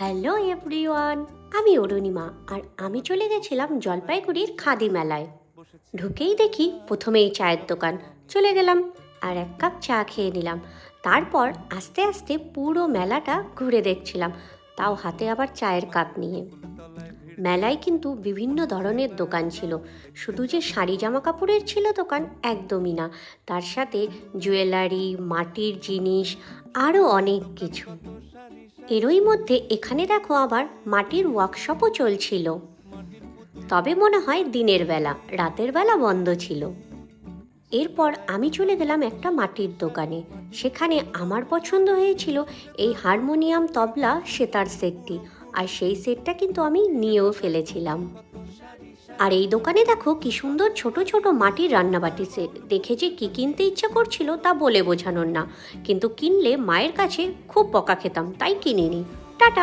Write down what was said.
Hello everyone, আমি অরুণিমা আর আমি চলে গেছিলাম জলপাইগুড়ির খাদি মেলায়। ঢুকেই দেখি প্রথমেই চায়ের দোকান, চলে গেলাম আর এক কাপ চা খেয়ে নিলাম। তারপর আস্তে আস্তে পুরো মেলাটা ঘুরে দেখছিলাম, তাও হাতে আবার চায়ের কাপ নিয়ে। মেলায় কিন্তু বিভিন্ন ধরনের দোকান ছিল, শুধু যে শাড়ি জামা কাপড়ের ছিল দোকান একদমই না, তার সাথে জুয়েলারি, মাটির জিনিস, আরও অনেক কিছু। এরই মধ্যে এখানে দেখো আবার মাটির ওয়ার্কশপও চলছিল। তবে মনে হয় দিনের বেলা, রাতের বেলা বন্ধ ছিল। এরপর আমি চলে গেলাম একটা মাটির দোকানে। সেখানে আমার পছন্দ হয়েছিল এই হারমোনিয়াম তবলা সেতার সেটটি, আর সেই সেটটা কিন্তু আমি নিয়েও ফেলেছিলাম। আর এই দোকানে দেখো কি সুন্দর ছোট ছোট মাটির রান্নাবাটি সেট। দেখে যে কি কিনতে ইচ্ছা করছিল তা বলে বোঝানোর না। কিন্তু কিনলে মায়ের কাছে খুব বকা খেতাম, তাই কিনিনি। টাটা।